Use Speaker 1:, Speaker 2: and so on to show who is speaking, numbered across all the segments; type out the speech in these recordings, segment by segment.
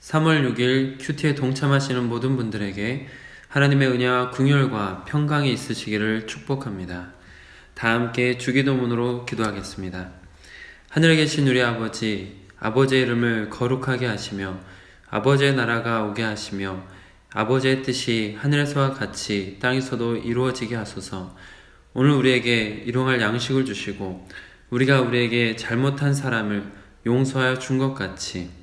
Speaker 1: 3월 6일 큐티에 동참하시는 모든 분들에게 하나님의 은혜와 궁율과 평강이 있으시기를 축복합니다. 다 함께 주기도문으로 기도하겠습니다. 하늘에 계신 우리 아버지, 아버지의 이름을 거룩하게 하시며 아버지의 나라가 오게 하시며 아버지의 뜻이 하늘에서와 같이 땅에서도 이루어지게 하소서. 오늘 우리에게 일용할 양식을 주시고 우리가 우리에게 잘못한 사람을 용서하여 준 것 같이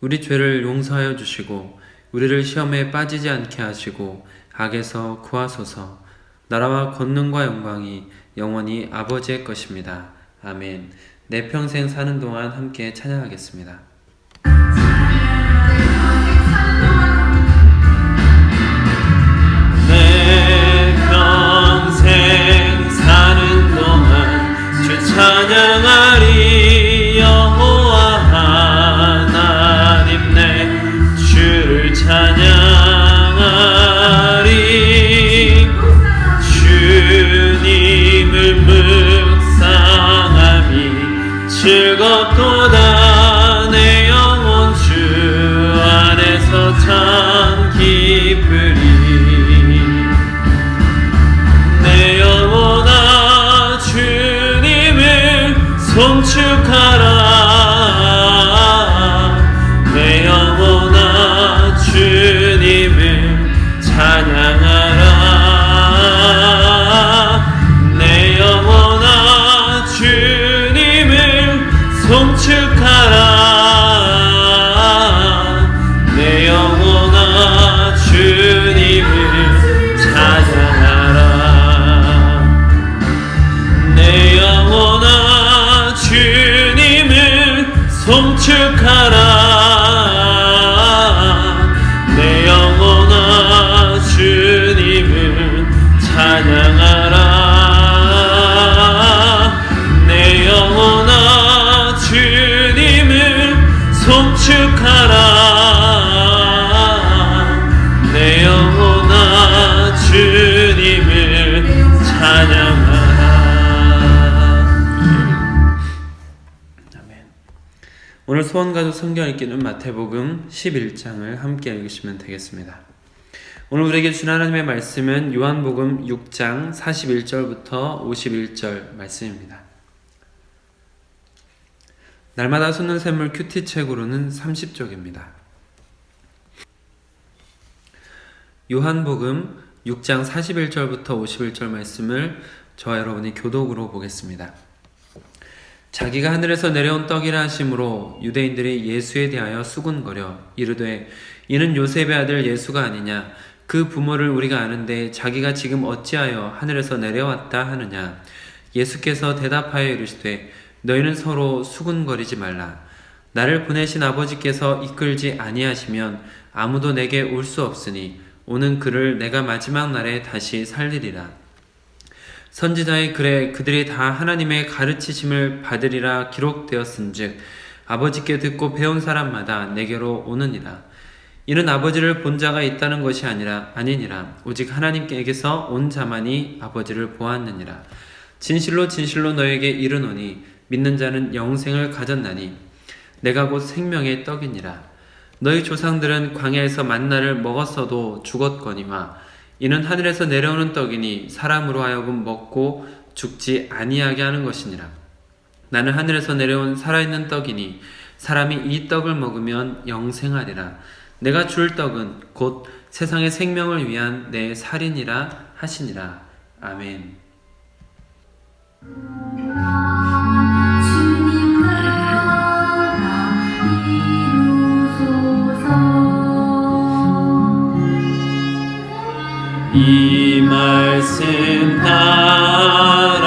Speaker 1: 우리 죄를 용서하여 주시고 우리를 시험에 빠지지 않게 하시고 악에서 구하소서. 나라와 권능과 영광이 영원히 아버지의 것입니다. 아멘. 내 평생 사는 동안 함께 찬양하겠습니다. 내 평생 사는 동안 주 찬양하 소원가족 성경 읽기는 마태복음 11장을 함께 읽으시면 되겠습니다. 오늘 우리에게 주신 하나님의 말씀은 요한복음 6장 41절부터 51절 말씀입니다. 날마다 솟는 샘물 큐티 책으로는 30쪽입니다. 요한복음 6장 41절부터 51절 말씀을 저와 여러분이 교독으로 보겠습니다. 자기가 하늘에서 내려온 떡이라 하심으로 유대인들이 예수에 대하여 수군거려 이르되 이는 요셉의 아들 예수가 아니냐? 그 부모를 우리가 아는데 자기가 지금 어찌하여 하늘에서 내려왔다 하느냐? 예수께서 대답하여 이르시되 너희는 서로 수군거리지 말라. 나를 보내신 아버지께서 이끌지 아니하시면 아무도 내게 올 수 없으니 오는 그를 내가 마지막 날에 다시 살리리라 선지자의 글에 그들이 다 하나님의 가르치심을 받으리라 기록되었은즉 아버지께 듣고 배운 사람마다 내게로 오느니라. 이는 아버지를 본 자가 있다는 것이 아니라 아니니라. 오직 하나님께게서 온 자만이 아버지를 보았느니라. 진실로 진실로 너에게 이르노니 믿는 자는 영생을 가졌나니 내가 곧 생명의 떡이니라. 너희 조상들은 광야에서 만나를 먹었어도 죽었거니와 이는 하늘에서 내려오는 떡이니 사람으로 하여금 먹고 죽지 아니하게 하는 것이니라. 나는 하늘에서 내려온 살아있는 떡이니 사람이 이 떡을 먹으면 영생하리라. 내가 줄 떡은 곧 세상의 생명을 위한 내 살이니라 하시니라. 아멘.
Speaker 2: 이
Speaker 1: 말씀 따라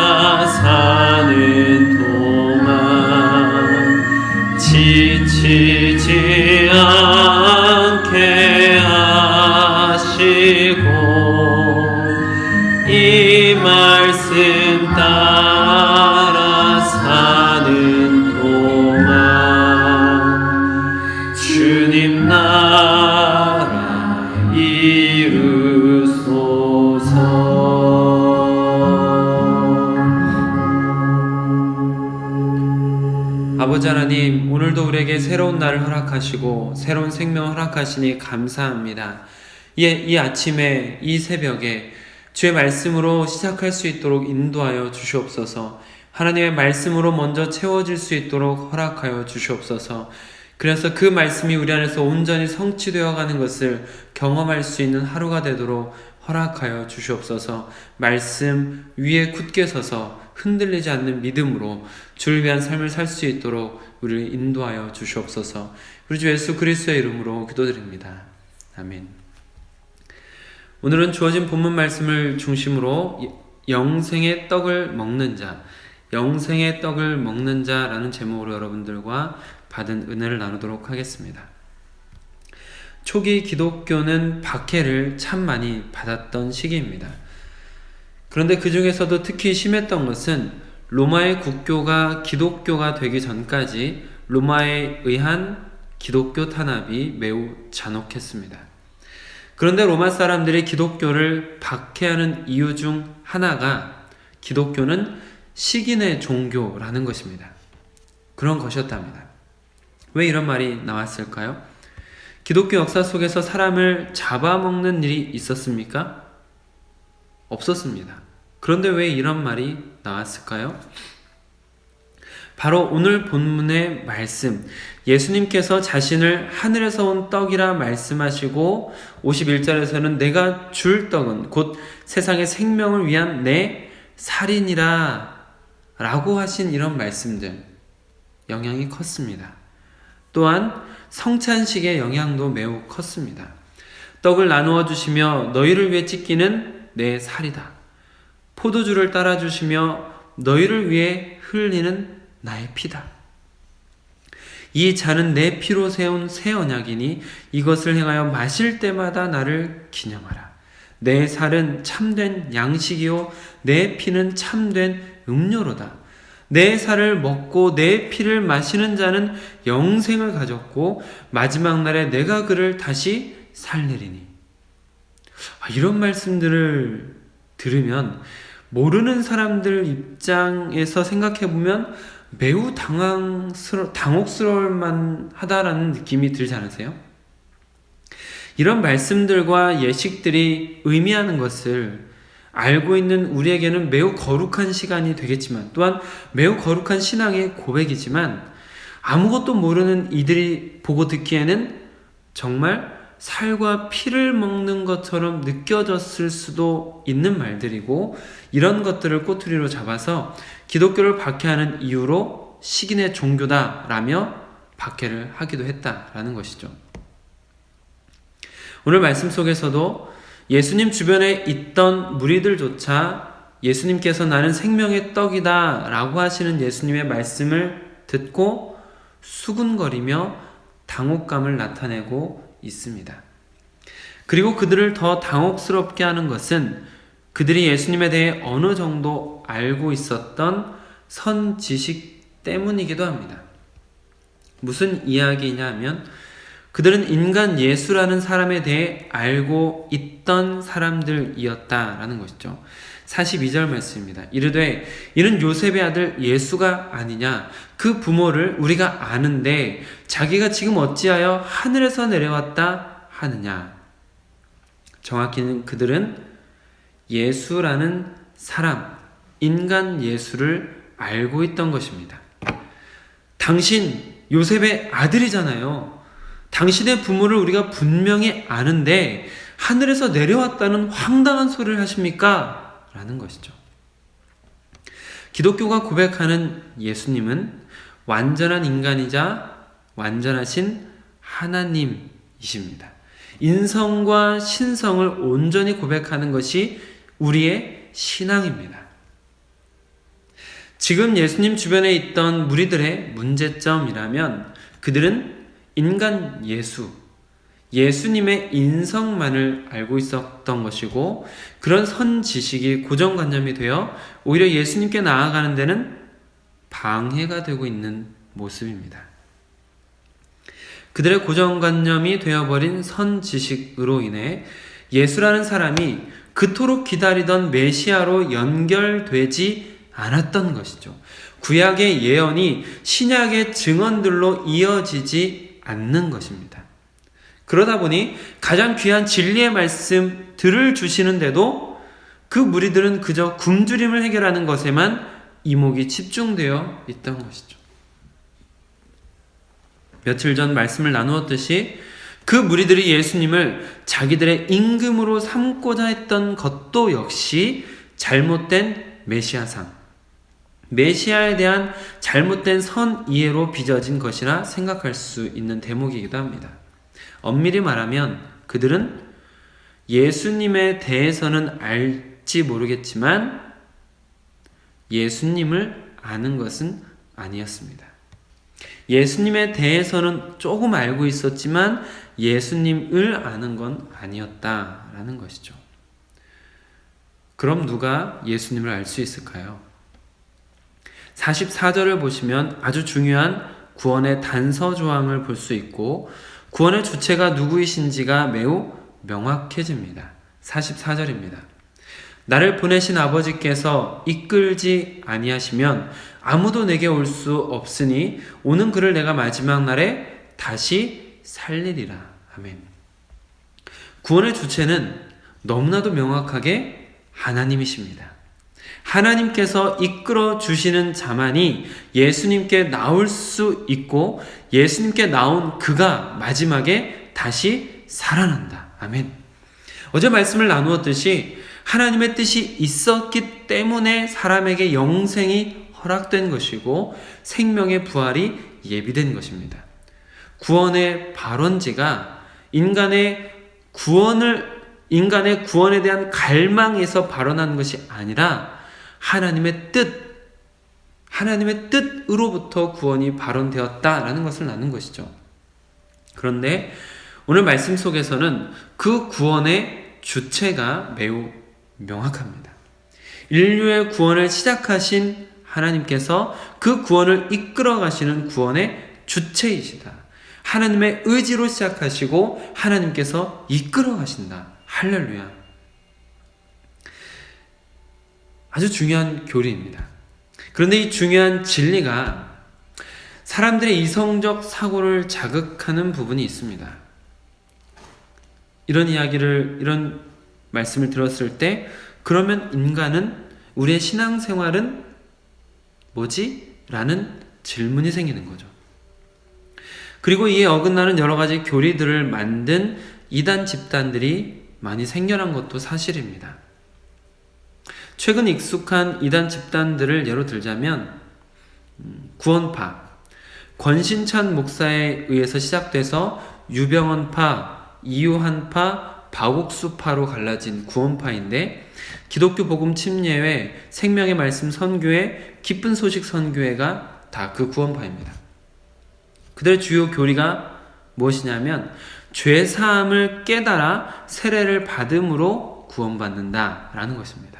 Speaker 1: 우리에게 새로운 날을 허락하시고 새로운 생명을 허락하시니 감사합니다. 예, 이 아침에 이 새벽에 주의 말씀으로 시작할 수 있도록 인도하여 주시옵소서. 하나님의 말씀으로 먼저 채워질 수 있도록 허락하여 주시옵소서. 그래서 그 말씀이 우리 안에서 온전히 성취되어 가는 것을 경험할 수 있는 하루가 되도록 허락하여 주시옵소서. 말씀 위에 굳게 서서 흔들리지 않는 믿음으로 주를 위한 삶을 살 수 있도록 우리를 인도하여 주시옵소서. 우리 주 예수 그리스도의 이름으로 기도드립니다. 아멘. 오늘은 주어진 본문 말씀을 중심으로 영생의 떡을 먹는 자, 영생의 떡을 먹는 자라는 제목으로 여러분들과 받은 은혜를 나누도록 하겠습니다. 초기 기독교는 박해를 참 많이 받았던 시기입니다. 그런데 그 중에서도 특히 심했던 것은 로마의 국교가 기독교가 되기 전까지 로마에 의한 기독교 탄압이 매우 잔혹했습니다. 그런데 로마 사람들이 기독교를 박해하는 이유 중 하나가 기독교는 식인의 종교라는 것입니다. 그런 것이었답니다. 왜 이런 말이 나왔을까요? 기독교 역사 속에서 사람을 잡아먹는 일이 있었습니까? 없었습니다. 그런데 왜 이런 말이 나왔을까요? 바로 오늘 본문의 말씀, 예수님께서 자신을 하늘에서 온 떡이라 말씀하시고 51절에서는 내가 줄 떡은 곧 세상의 생명을 위한 내 살인이라 라고 하신 이런 말씀들 영향이 컸습니다. 또한 성찬식의 영향도 매우 컸습니다. 떡을 나누어 주시며 너희를 위해 찢기는 내 살이다. 포도주를 따라 주시며 너희를 위해 흘리는 나의 피다. 이 잔은 내 피로 세운 새 언약이니 이것을 행하여 마실 때마다 나를 기념하라. 내 살은 참된 양식이요 내 피는 참된 음료로다. 내 살을 먹고 내 피를 마시는 자는 영생을 가졌고 마지막 날에 내가 그를 다시 살리리니. 아, 이런 말씀들을 들으면 모르는 사람들 입장에서 생각해 보면 매우 당황스러 당혹스러울 만하다라는 느낌이 들지 않으세요? 이런 말씀들과 예식들이 의미하는 것을 알고 있는 우리에게는 매우 거룩한 시간이 되겠지만 또한 매우 거룩한 신앙의 고백이지만 아무것도 모르는 이들이 보고 듣기에는 정말 살과 피를 먹는 것처럼 느껴졌을 수도 있는 말들이고 이런 것들을 꼬투리로 잡아서 기독교를 박해하는 이유로 식인의 종교다라며 박해를 하기도 했다라는 것이죠. 오늘 말씀 속에서도 예수님 주변에 있던 무리들조차 예수님께서 나는 생명의 떡이다 라고 하시는 예수님의 말씀을 듣고 수군거리며 당혹감을 나타내고 있습니다. 그리고 그들을 더 당혹스럽게 하는 것은 그들이 예수님에 대해 어느 정도 알고 있었던 선 지식 때문이기도 합니다. 무슨 이야기냐 하면 그들은 인간 예수라는 사람에 대해 알고 있던 사람들이었다라는 것이죠. 42절 말씀입니다. 이르되 이는 요셉의 아들 예수가 아니냐 그 부모를 우리가 아는데 자기가 지금 어찌하여 하늘에서 내려왔다 하느냐 정확히는 그들은 예수라는 사람 인간 예수를 알고 있던 것입니다. 당신 요셉의 아들이잖아요. 당신의 부모를 우리가 분명히 아는데 하늘에서 내려왔다는 황당한 소리를 하십니까? 라는 것이죠. 기독교가 고백하는 예수님은 완전한 인간이자 완전하신 하나님이십니다. 인성과 신성을 온전히 고백하는 것이 우리의 신앙입니다. 지금 예수님 주변에 있던 무리들의 문제점이라면 그들은 인간 예수, 예수님의 인성만을 알고 있었던 것이고 그런 선 지식이 고정관념이 되어 오히려 예수님께 나아가는 데는 방해가 되고 있는 모습입니다. 그들의 고정관념이 되어버린 선 지식으로 인해 예수라는 사람이 그토록 기다리던 메시아로 연결되지 않았던 것이죠. 구약의 예언이 신약의 증언들로 이어지지 않는 것입니다. 그러다 보니 가장 귀한 진리의 말씀 들을 주시는데도 그 무리들은 그저 굶주림을 해결하는 것에만 이목이 집중되어 있던 것이죠. 며칠 전 말씀을 나누었듯이 그 무리들이 예수님을 자기들의 임금으로 삼고자 했던 것도 역시 잘못된 메시아상, 메시아에 대한 잘못된 선 이해로 빚어진 것이라 생각할 수 있는 대목이기도 합니다. 엄밀히 말하면 그들은 예수님에 대해서는 알지 모르겠지만 예수님을 아는 것은 아니었습니다. 예수님에 대해서는 조금 알고 있었지만 예수님을 아는 건 아니었다라는 것이죠. 그럼 누가 예수님을 알 수 있을까요? 44절을 보시면 아주 중요한 구원의 단서 조항을 볼 수 있고 구원의 주체가 누구이신지가 매우 명확해집니다. 44절입니다. 나를 보내신 아버지께서 이끌지 아니하시면 아무도 내게 올 수 없으니 오는 그를 내가 마지막 날에 다시 살리리라. 아멘. 구원의 주체는 너무나도 명확하게 하나님이십니다. 하나님께서 이끌어 주시는 자만이 예수님께 나올 수 있고 예수님께 나온 그가 마지막에 다시 살아난다. 아멘. 어제 말씀을 나누었듯이 하나님의 뜻이 있었기 때문에 사람에게 영생이 허락된 것이고 생명의 부활이 예비된 것입니다. 구원의 발원지가 인간의 구원을 인간의 구원에 대한 갈망에서 발원한 것이 아니라 하나님의 뜻 하나님의 뜻으로부터 구원이 발원되었다라는 것을 나눈 것이죠. 그런데 오늘 말씀 속에서는 그 구원의 주체가 매우 명확합니다. 인류의 구원을 시작하신 하나님께서 그 구원을 이끌어 가시는 구원의 주체이시다. 하나님의 의지로 시작하시고 하나님께서 이끌어 가신다. 할렐루야. 아주 중요한 교리입니다. 그런데 이 중요한 진리가 사람들의 이성적 사고를 자극하는 부분이 있습니다. 이런 이야기를, 이런 말씀을 들었을 때, 그러면 인간은, 우리의 신앙생활은 뭐지? 라는 질문이 생기는 거죠. 그리고 이에 어긋나는 여러 가지 교리들을 만든 이단 집단들이 많이 생겨난 것도 사실입니다. 최근 익숙한 이단 집단들을 예로 들자면 음, 구원파, 권신찬 목사에 의해서 시작돼서 유병원파, 이유한파, 바곡수파로 갈라진 구원파인데 기독교 복음 침례회, 생명의 말씀 선교회, 기쁜 소식 선교회가 다 그 구원파입니다. 그들의 주요 교리가 무엇이냐면 죄 사함을 깨달아 세례를 받음으로 구원받는다라는 것입니다.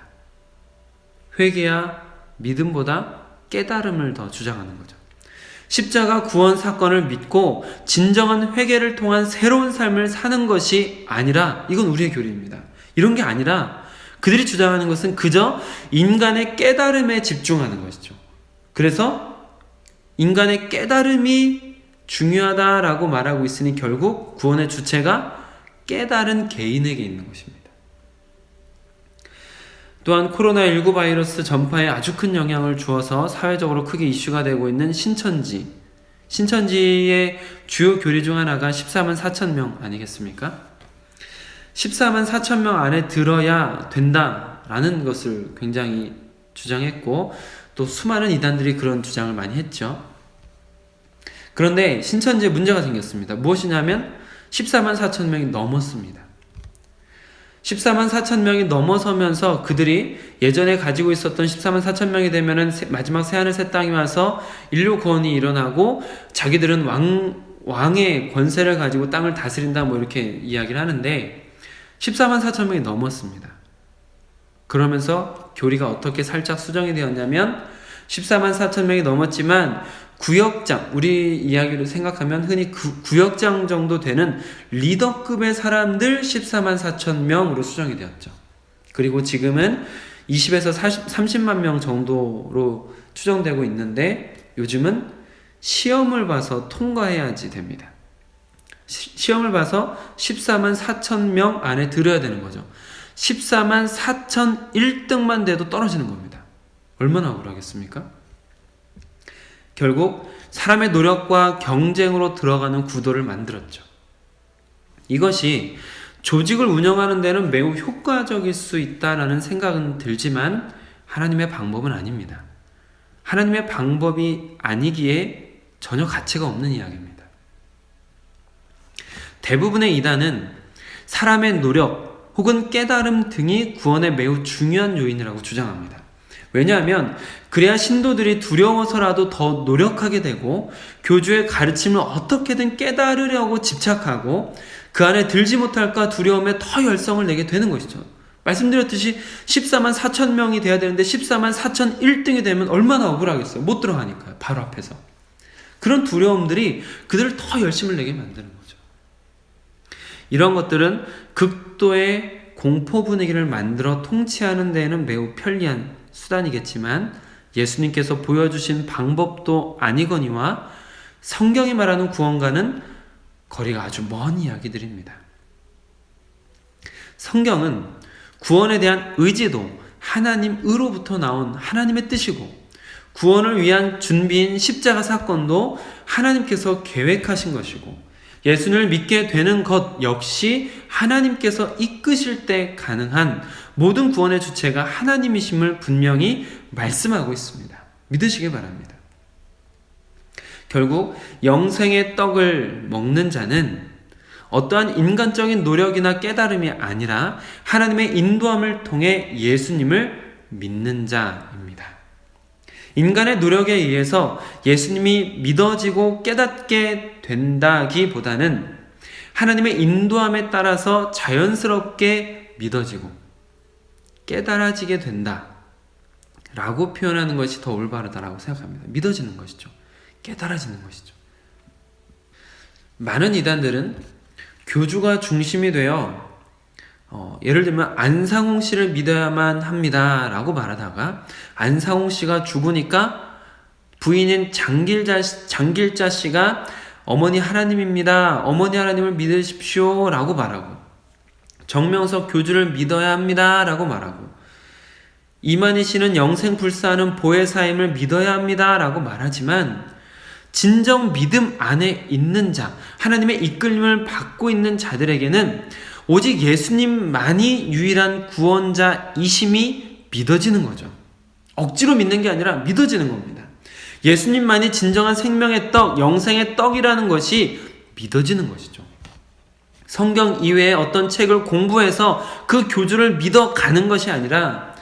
Speaker 1: 회개야 믿음보다 깨달음을 더 주장하는 거죠. 십자가 구원 사건을 믿고 진정한 회개를 통한 새로운 삶을 사는 것이 아니라 이건 우리의 교리입니다. 이런 게 아니라 그들이 주장하는 것은 그저 인간의 깨달음에 집중하는 것이죠. 그래서 인간의 깨달음이 중요하다라고 말하고 있으니 결국 구원의 주체가 깨달은 개인에게 있는 것입니다. 또한 코로나19 바이러스 전파에 아주 큰 영향을 주어서 사회적으로 크게 이슈가 되고 있는 신천지. 신천지의 주요 교리 중 하나가 14만 4천 명 아니겠습니까? 14만 4천 명 안에 들어야 된다라는 것을 굉장히 주장했고 또 수많은 이단들이 그런 주장을 많이 했죠. 그런데 신천지에 문제가 생겼습니다. 무엇이냐면 14만 4천 명이 넘었습니다. 14만 4천 명이 넘어서면서 그들이 예전에 가지고 있었던 14만 4천 명이 되면은 마지막 새하늘 새 땅이 와서 인류 구원이 일어나고 자기들은 왕 왕의 권세를 가지고 땅을 다스린다 뭐 이렇게 이야기를 하는데 14만 4천 명이 넘었습니다. 그러면서 교리가 어떻게 살짝 수정이 되었냐면 14만 4천 명이 넘었지만 구역장, 우리 이야기로 생각하면 흔히 구, 구역장 정도 되는 리더급의 사람들 14만 4천 명으로 수정이 되었죠. 그리고 지금은 20에서 40, 30만 명 정도로 추정되고 있는데 요즘은 시험을 봐서 통과해야지 됩니다. 시, 시험을 봐서 14만 4천 명 안에 들어야 되는 거죠. 14만 4천 1등만 돼도 떨어지는 겁니다. 얼마나 억울하겠습니까? 결국 사람의 노력과 경쟁으로 들어가는 구도를 만들었죠. 이것이 조직을 운영하는 데는 매우 효과적일 수 있다라는 생각은 들지만 하나님의 방법은 아닙니다. 하나님의 방법이 아니기에 전혀 가치가 없는 이야기입니다. 대부분의 이단은 사람의 노력 혹은 깨달음 등이 구원의 매우 중요한 요인이라고 주장합니다. 왜냐하면 그래야 신도들이 두려워서라도 더 노력하게 되고 교주의 가르침을 어떻게든 깨달으려고 집착하고 그 안에 들지 못할까 두려움에 더 열성을 내게 되는 것이죠. 말씀드렸듯이 14만 4천 명이 돼야 되는데 14만 4천 1등이 되면 얼마나 억울하겠어요. 못 들어가니까요. 바로 앞에서. 그런 두려움들이 그들을 더 열심을 내게 만드는 거죠. 이런 것들은 극도의 공포 분위기를 만들어 통치하는 데에는 매우 편리한 수단이겠지만 예수님께서 보여주신 방법도 아니거니와 성경이 말하는 구원과는 거리가 아주 먼 이야기들입니다. 성경은 구원에 대한 의지도 하나님으로부터 나온 하나님의 뜻이고 구원을 위한 준비인 십자가 사건도 하나님께서 계획하신 것이고 예수님을 믿게 되는 것 역시 하나님께서 이끄실 때 가능한 모든 구원의 주체가 하나님이심을 분명히 말씀하고 있습니다. 믿으시기 바랍니다. 결국 영생의 떡을 먹는 자는 어떠한 인간적인 노력이나 깨달음이 아니라 하나님의 인도함을 통해 예수님을 믿는 자입니다. 인간의 노력에 의해서 예수님이 믿어지고 깨닫게 된다기보다는 하나님의 인도함에 따라서 자연스럽게 믿어지고 깨달아지게 된다. 라고 표현하는 것이 더 올바르다라고 생각합니다. 믿어지는 것이죠. 깨달아지는 것이죠. 많은 이단들은 교주가 중심이 되어 어, 예를 들면 안상홍 씨를 믿어야만 합니다라고 말하다가 안상홍 씨가 죽으니까 부인인 장길자 장길자 씨가 어머니 하나님입니다. 어머니 하나님을 믿으십시오라고 말하고 정명석 교주를 믿어야 합니다라고 말하고 이만희 씨는 영생 불사하는 보혜사임을 믿어야 합니다라고 말하지만 진정 믿음 안에 있는 자, 하나님의 이끌림을 받고 있는 자들에게는 오직 예수님만이 유일한 구원자이심이 믿어지는 거죠. 억지로 믿는 게 아니라 믿어지는 겁니다. 예수님만이 진정한 생명의 떡, 영생의 떡이라는 것이 믿어지는 것이죠. 성경 이외의 어떤 책을 공부해서 그 교주를 믿어 가는 것이 아니라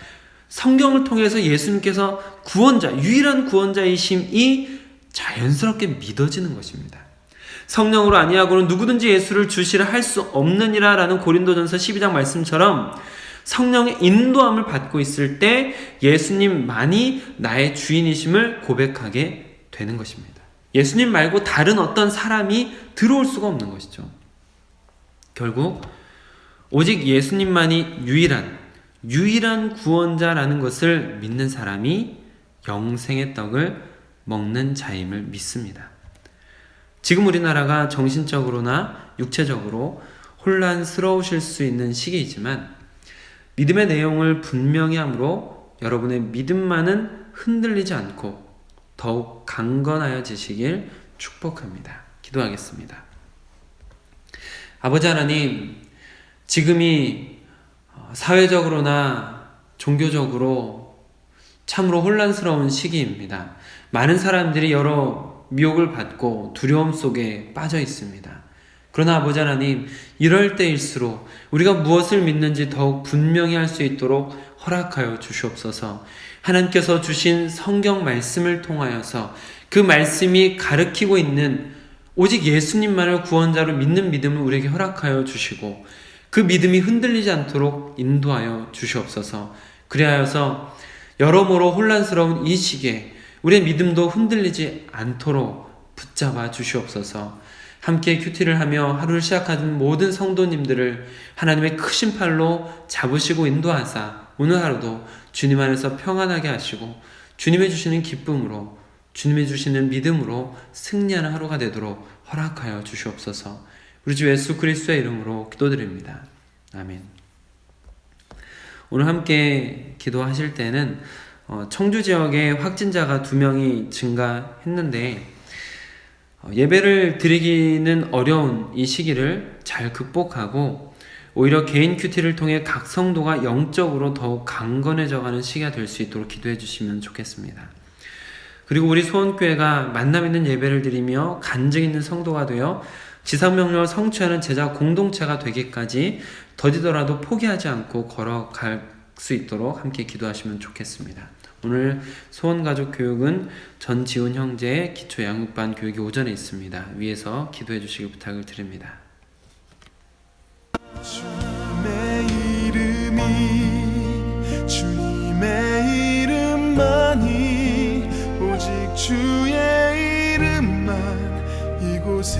Speaker 1: 성경을 통해서 예수님께서 구원자, 유일한 구원자이심이 자연스럽게 믿어지는 것입니다. 성령으로 아니하고는 누구든지 예수를 주시라 할수 없느니라라는 고린도전서 12장 말씀처럼 성령의 인도함을 받고 있을 때 예수님만이 나의 주인이심을 고백하게 되는 것입니다. 예수님 말고 다른 어떤 사람이 들어올 수가 없는 것이죠. 결국 오직 예수님만이 유일한 유일한 구원자라는 것을 믿는 사람이 영생의 떡을 먹는 자임을 믿습니다. 지금 우리나라가 정신적으로나 육체적으로 혼란스러우실 수 있는 시기이지만 믿음의 내용을 분명히 함으로 여러분의 믿음만은 흔들리지 않고 더욱 강건하여지시길 축복합니다. 기도하겠습니다. 아버지 하나님, 지금이 사회적으로나 종교적으로 참으로 혼란스러운 시기입니다. 많은 사람들이 여러 미혹을 받고 두려움 속에 빠져 있습니다. 그러나 아버지 하나님, 이럴 때일수록 우리가 무엇을 믿는지 더욱 분명히 할 수 있도록 허락하여 주시옵소서. 하나님께서 주신 성경 말씀을 통하여서 그 말씀이 가르치고 있는 오직 예수님만을 구원자로 믿는 믿음을 우리에게 허락하여 주시고 그 믿음이 흔들리지 않도록 인도하여 주시옵소서. 그리하여서 여러모로 혼란스러운 이 시기에 우리의 믿음도 흔들리지 않도록 붙잡아 주시옵소서. 함께 큐티를 하며 하루를 시작하는 모든 성도님들을 하나님의 크신 팔로 잡으시고 인도하사 오늘 하루도 주님 안에서 평안하게 하시고 주님의 주시는 기쁨으로 주님의 주시는 믿음으로 승리하는 하루가 되도록 허락하여 주시옵소서. 우리 주 예수 그리스도의 이름으로 기도드립니다. 아멘. 오늘 함께 기도하실 때는 어, 청주 지역에 확진자가 두 명이 증가했는데 어, 예배를 드리기는 어려운 이 시기를 잘 극복하고 오히려 개인 큐티를 통해 각 성도가 영적으로 더욱 강건해져가는 시기가 될 수 있도록 기도해 주시면 좋겠습니다. 그리고 우리 소원교회가 만남 있는 예배를 드리며 간증 있는 성도가 되어 지상명령을 성취하는 제자 공동체가 되기까지 더디더라도 포기하지 않고 걸어갈 수 있도록 함께 기도하시면 좋겠습니다. 오늘 소원가족 교육은 전지훈 형제의 기초 양육반 교육이 오전에 있습니다. 위에서 기도해 주시길 부탁을 드립니다.
Speaker 3: 주님의 이름이 주님의 이름만이 오직 주의 이름만 이곳에